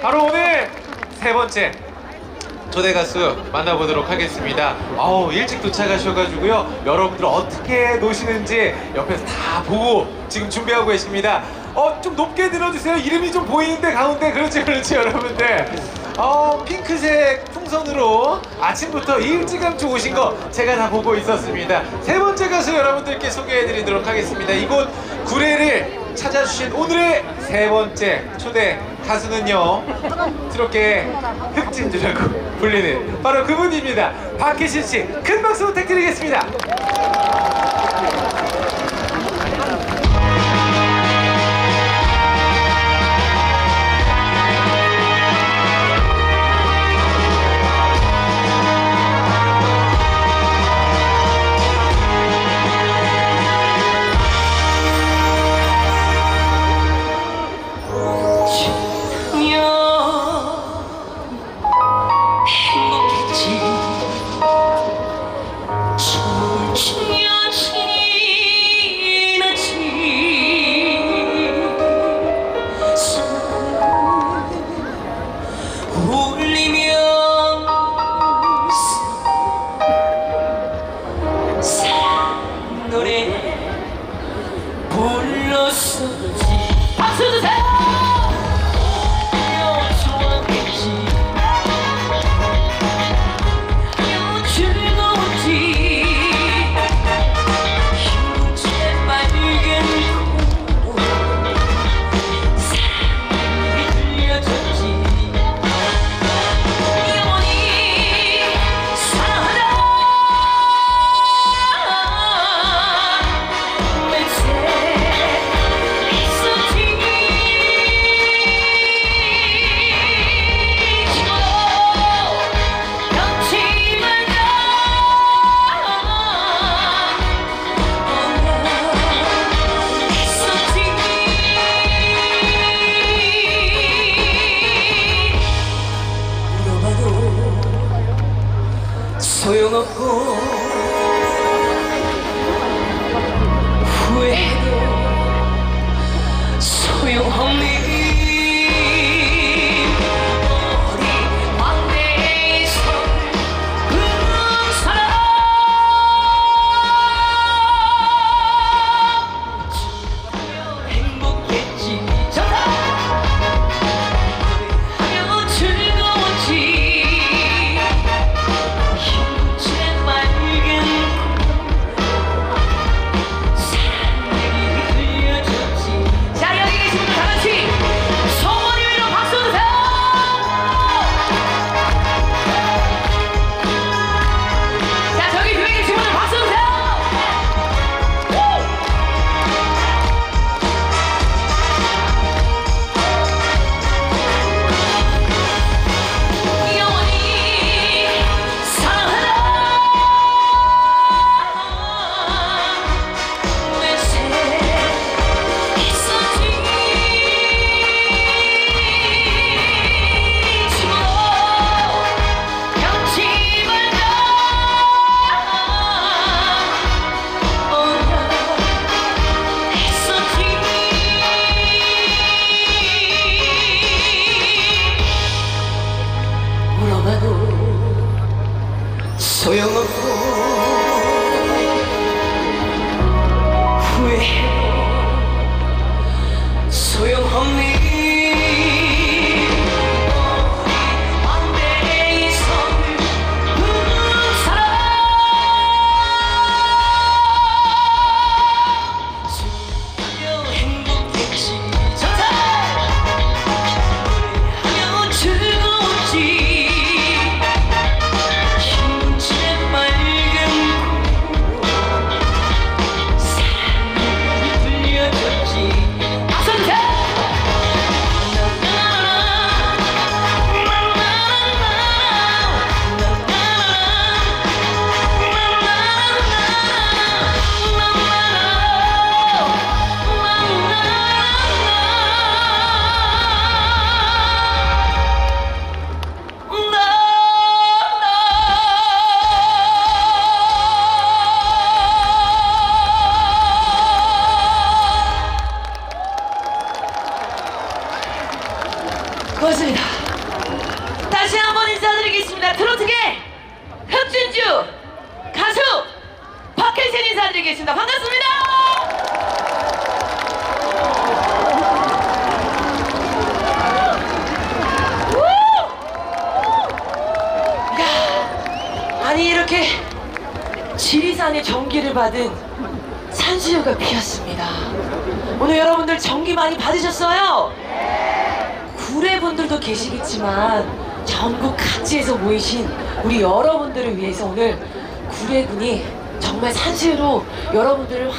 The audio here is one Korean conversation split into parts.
바로 오늘 세 번째 초대 가수 만나보도록 하겠습니다. 아우 일찍 도착하셔가지고요. 여러분들 어떻게 노시는지 옆에서 다 보고 지금 준비하고 계십니다. 어 좀 높게 들어주세요. 이름이 좀 보이는데 가운데 그렇지 그렇지 여러분들. 어 핑크색 풍선으로 아침부터 일찌감치 오신 거 제가 다 보고 있었습니다. 세 번째 가수 여러분들께 소개해드리도록 하겠습니다. 이곳 구례를 찾아주신 오늘의 세 번째 초대 가수는요 트롯계 흑진주라고 불리는 바로 그분입니다. 박혜신 씨 큰 박수 부탁드리겠습니다 전국 각지에서 모이신 우리 여러분들을 위해서 오늘 구례군이 정말 산수유로 여러분들을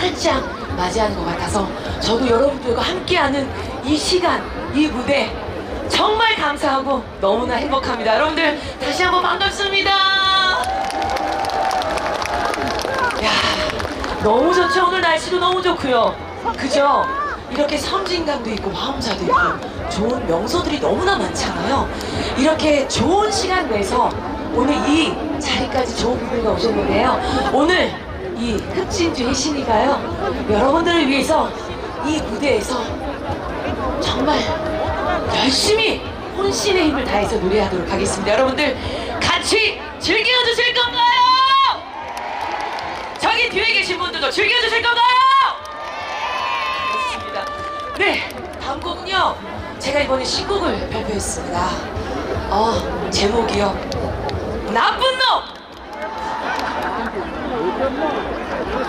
활짝 맞이하는 것 같아서 저도 여러분들과 함께하는 이 시간, 이 무대 정말 감사하고 너무나 행복합니다. 여러분들 다시 한번 반갑습니다. 야, 너무 좋죠. 오늘 날씨도 너무 좋고요. 그죠? 이렇게 섬진강도 있고 화엄사도 있고 좋은 명소들이 너무나 많잖아요. 이렇게 좋은 시간 내서 오늘 이 자리까지 좋은 분들과 오셨는데요. 오늘 이 흑진주 혜신이가요. 여러분들을 위해서 이 무대에서 정말 열심히 혼신의 힘을 다해서 노래하도록 하겠습니다. 여러분들 같이 즐겨주실 건가요? 저기 뒤에 계신 분들도 즐겨주실 건가요? 네, 다음 곡은요. 제가 이번에 신곡을 발표했습니다. 어, 제목이요. 나쁜 놈!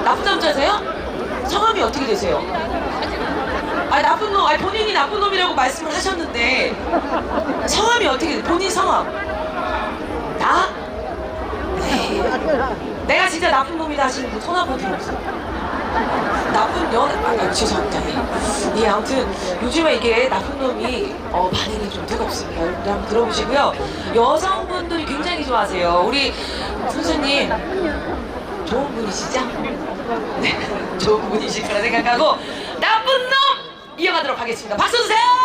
나쁜 남자세요? 성함이 어떻게 되세요? 아 나쁜 놈, 아 본인이 나쁜 놈이라고 말씀을 하셨는데 성함이 어떻게 돼? 본인 성함? 나? 네. 내가 진짜 나쁜 놈이다 하시는 분 손 한 번 들어보세요. 나쁜 연, 아, 아 죄송합니다. 예, 아무튼 요즘에 이게 나쁜 놈이 어, 반응이 좀 뜨겁습니다. 여러분들 한번 들어보시고요. 여성분들이 굉장히 좋아하세요. 우리 선생님 좋은 분이시죠? 네, 좋은 분이실 거라 생각하고 나쁜 놈 이어가도록 하겠습니다. 박수 주세요.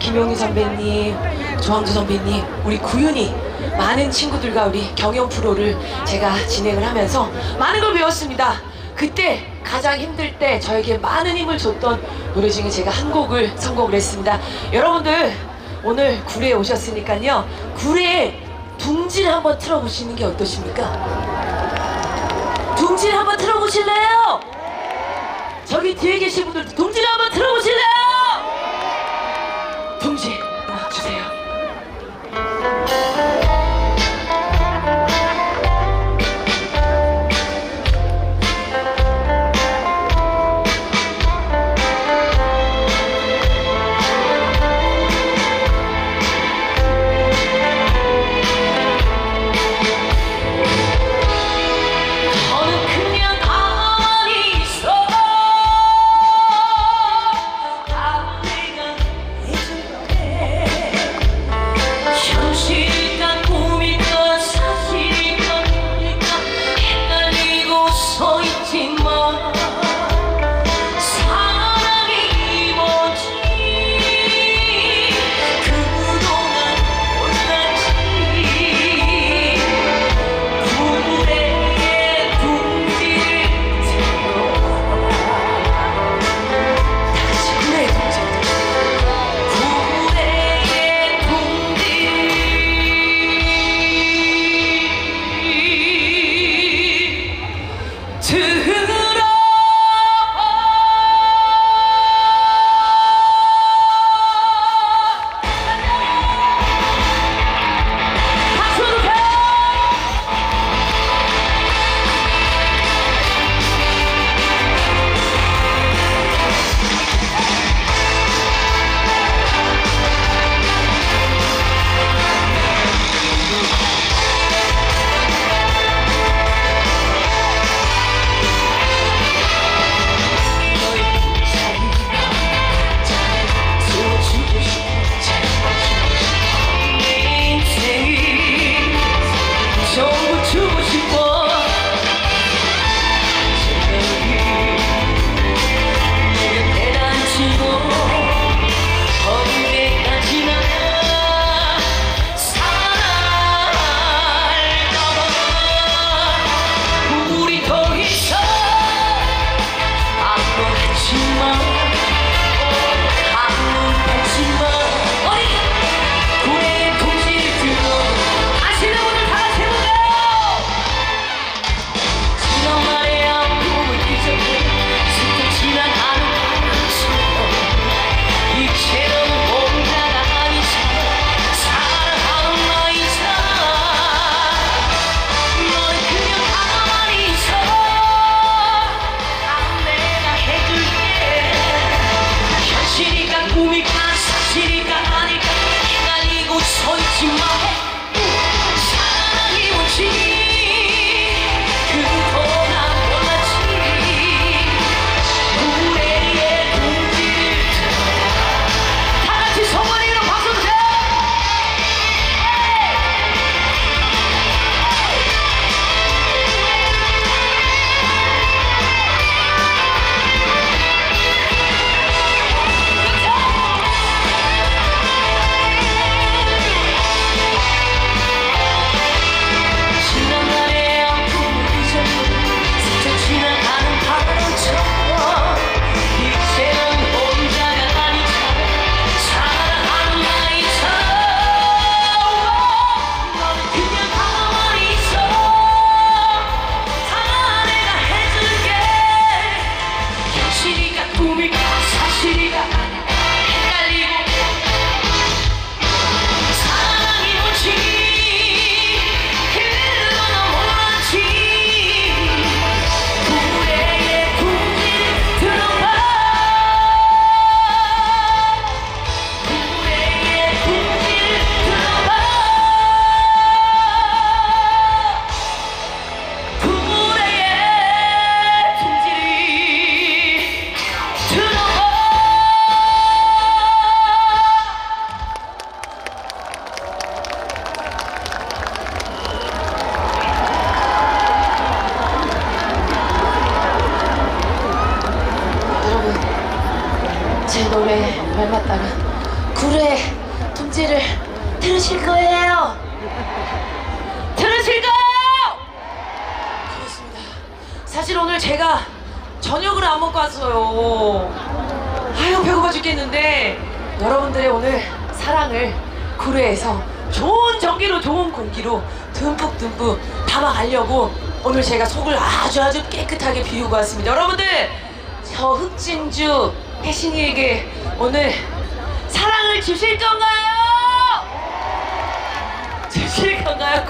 김용희 선배님, 조항주 선배님, 우리 구윤이 많은 친구들과 우리 경연 프로를 제가 진행을 하면서 많은 걸 배웠습니다. 그때 가장 힘들 때 저에게 많은 힘을 줬던 노래 중에 제가 한 곡을 선곡을 했습니다. 여러분들 오늘 구례에 오셨으니까요. 구례에 둥질 한번 틀어보시는 게 어떠십니까? 둥질 한번 틀어보실래요? 저기 뒤에 계신 분들 둥질 한번 틀어보실래요?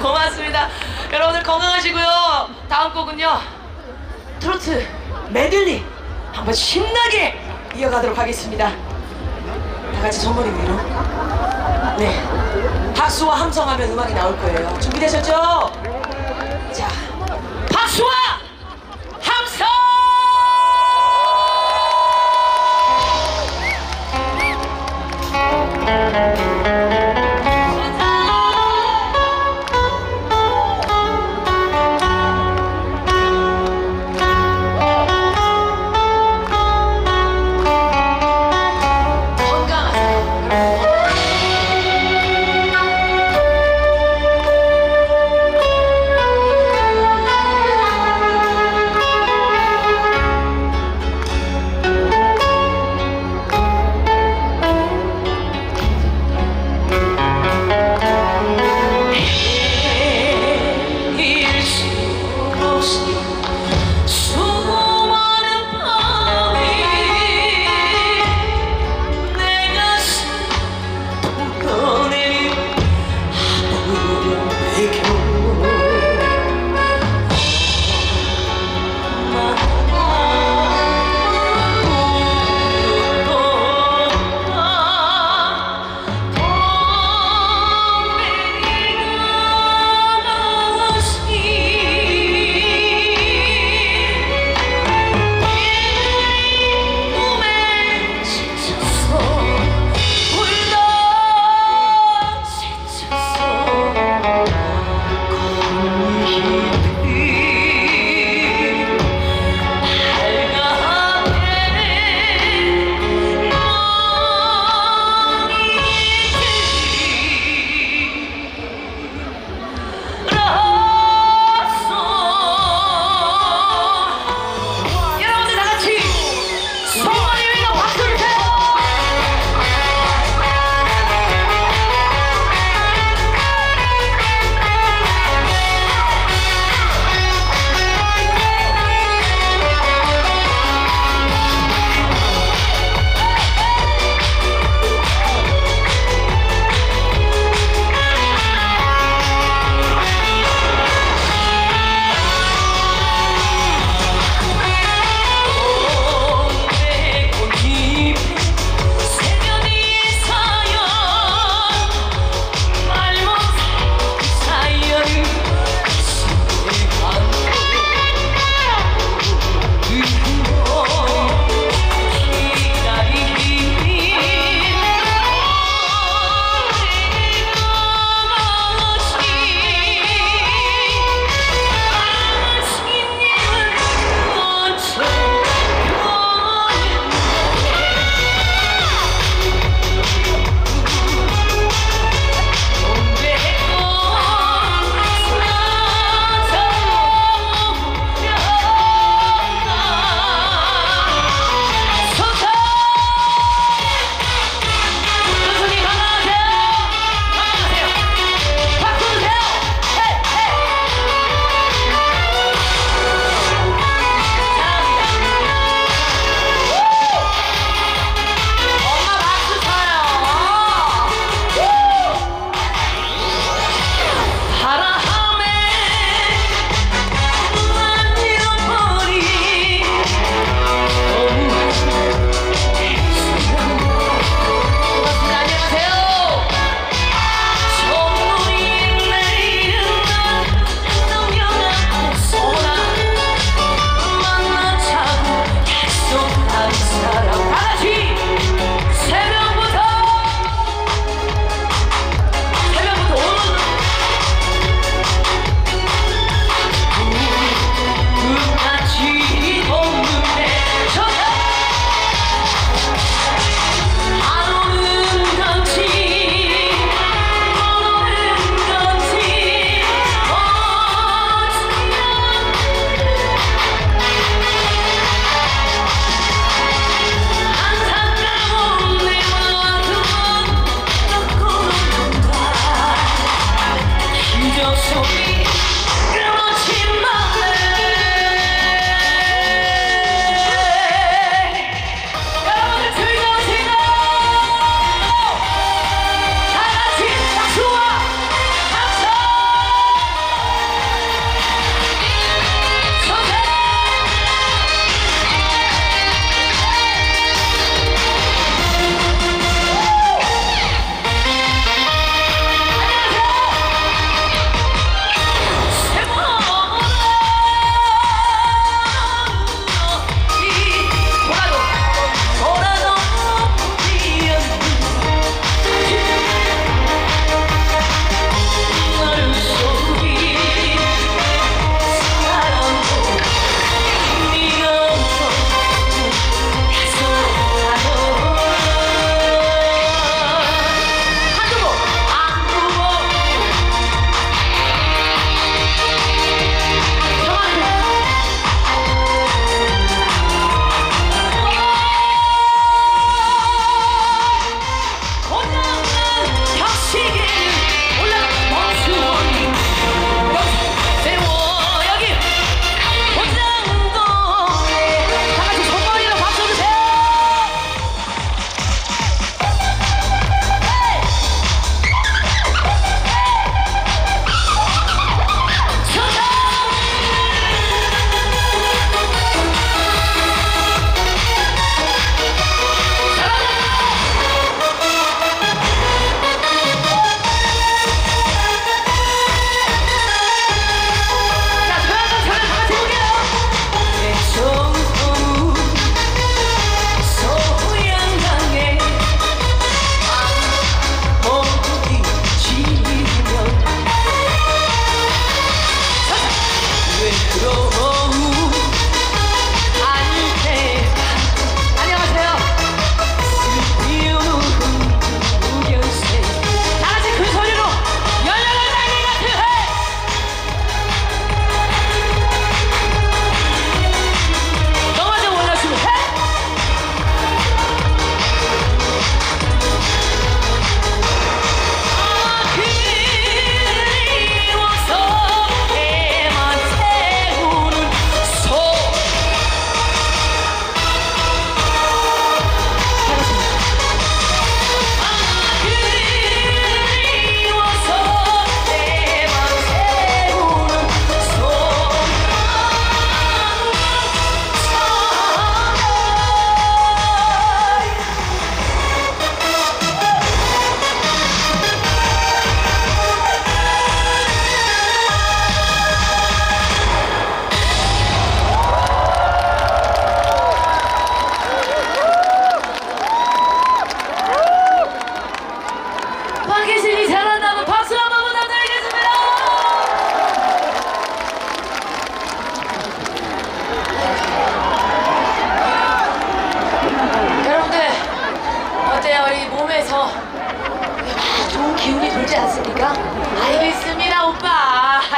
고맙습니다. 여러분들 건강하시고요. 다음 곡은요. 트로트 메들리 한번 신나게 이어가도록 하겠습니다. 다 같이 손머리 위로. 네. 박수와 함성하면 음악이 나올 거예요. 준비되셨죠? 자, 박수와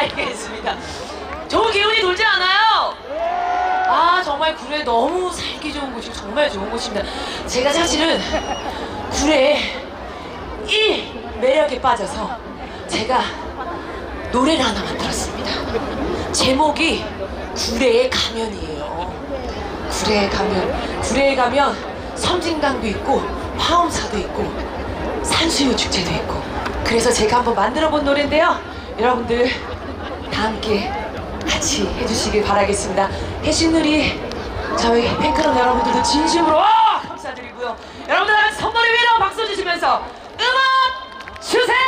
알겠습니다. 좋은 기운이 돌지 않아요? 아, 정말 구례 너무 살기 좋은 곳이고 정말 좋은 곳입니다. 제가 사실은 구례에 이 매력에 빠져서 제가 노래를 하나 만들었습니다. 제목이 구례의 가면이에요. 구례에 가면, 구례에 가면 섬진강도 있고 화엄사도 있고 산수유 축제도 있고 그래서 제가 한번 만들어 본 노래인데요. 여러분들 다 함께 같이 해주시길 바라겠습니다. 해신누리 저희 팬클럽 여러분들도 진심으로 와! 감사드리고요. 여러분들 선물을 위로 박수 주시면서 음악 주세요!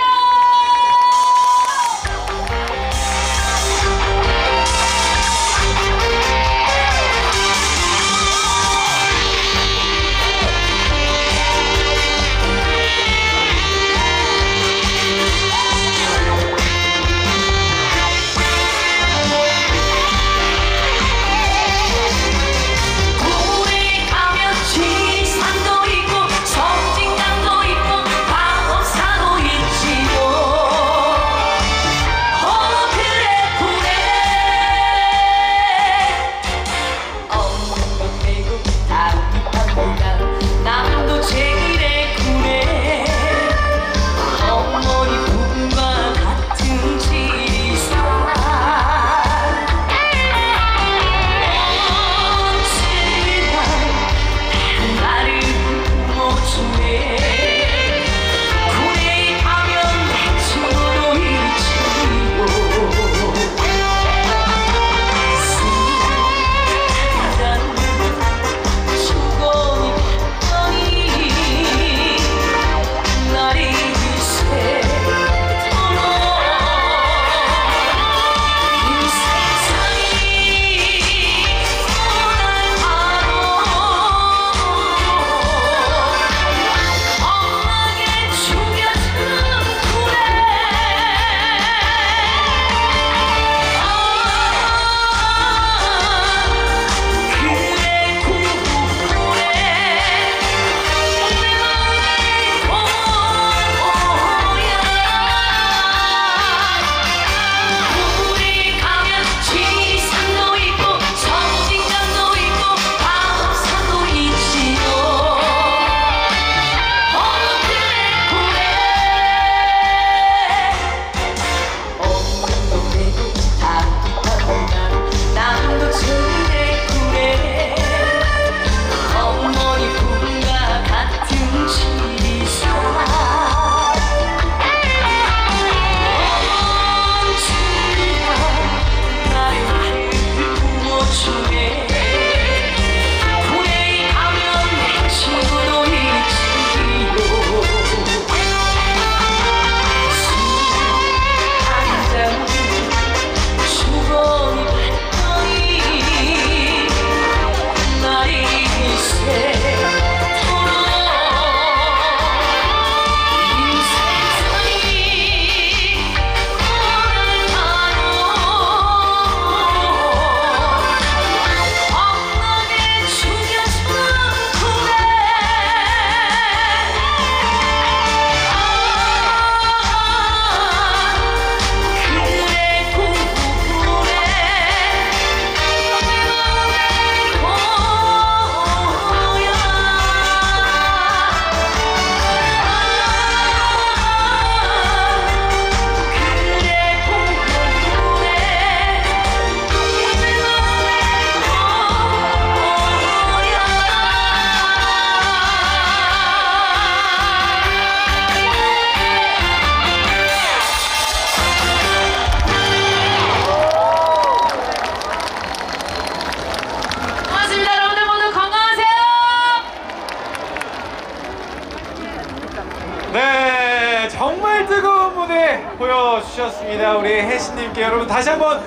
다시 한번